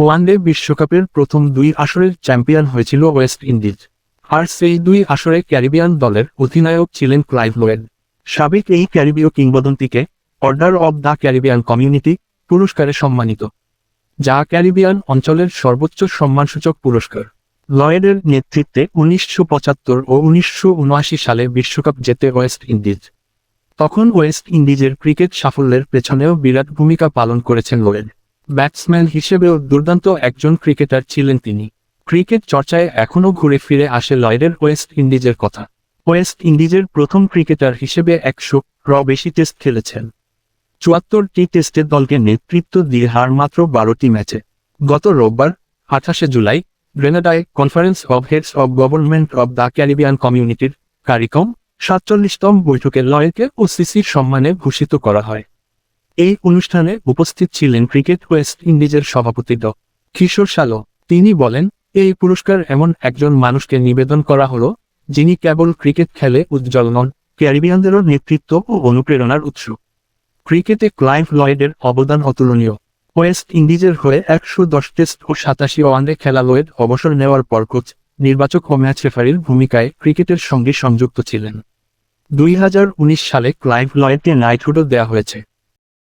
One day বিশ্বকাপের প্রথম দুই আসরের চ্যাম্পিয়ন হয়েছিল ওয়েস্ট ইন্ডিজ, আর সেই দুই আসরে ক্যারিবিয়ান দলের অধিনায়ক ছিলেন ক্লাইভ লোয়েড সাবেক এই ক্যারিবীয় কিংবদন্তিকে Order of the Caribbean Community পুরস্কারে সম্মানিত, যা ক্যারিবিয়ান অঞ্চলের সর্বোচ্চ সম্মানসূচক পুরস্কার। লয়েডের নেতৃত্বে উনিশশো পঁচাত্তর ও উনিশশো উনআশি সালে বিশ্বকাপ জেতে ওয়েস্ট ইন্ডিজ, তখন ওয়েস্ট ইন্ডিজের ক্রিকেট সাফল্যের পেছনেও বিরাট ভূমিকা পালন করেছেন লোয়েড ব্যাটসম্যান হিসেবেও দুর্দান্ত একজন ক্রিকেটার ছিলেন তিনি। ক্রিকেট চর্চায় এখনও ঘুরে ফিরে আসে লয়েডের ওয়েস্ট ইন্ডিজের কথা। ওয়েস্ট ইন্ডিজের প্রথম ক্রিকেটার হিসেবে একশো র বেশি টেস্ট খেলেছেন। চুয়াত্তর টি টেস্টের দলকে নেতৃত্ব দিয়ে হার মাত্র বারোটি ম্যাচে। গত রোববার, আঠাশে July, গ্রেনাডায় Conference of Heads of Government of the Caribbean কমিউনিটির কারিকম সাতচল্লিশতম বৈঠকে লয়েকে ও সিসির সম্মানে ভূষিত করা হয়। এই অনুষ্ঠানে উপস্থিত ছিলেন ক্রিকেট ওয়েস্ট ইন্ডিজের সভাপতি ড। কিশোর সালো। তিনি বলেন, এই পুরস্কার এমন একজন মানুষকে নিবেদন করা হলো, যিনি কেবল ক্রিকেট খেলে উজ্জ্বল নন, ক্যারিবিয়ানদেরও নেতৃত্ব ও অনুপ্রেরণার উৎস। ক্রিকেটে ক্লাইভ লয়েডের অবদান অতুলনীয়। ওয়েস্ট ইন্ডিজের হয়ে একশো দশ টেস্ট ও সাতাশি ওয়ানডে খেলা লয়েড অবসর নেওয়ার পর কোচ, নির্বাচক ও ম্যাচ রেফারির ভূমিকায় ক্রিকেটের সঙ্গে সংযুক্ত ছিলেন। দুই হাজার উনিশ সালে ক্লাইভ লয়েডকে নাইটহুডও দেওয়া হয়েছে।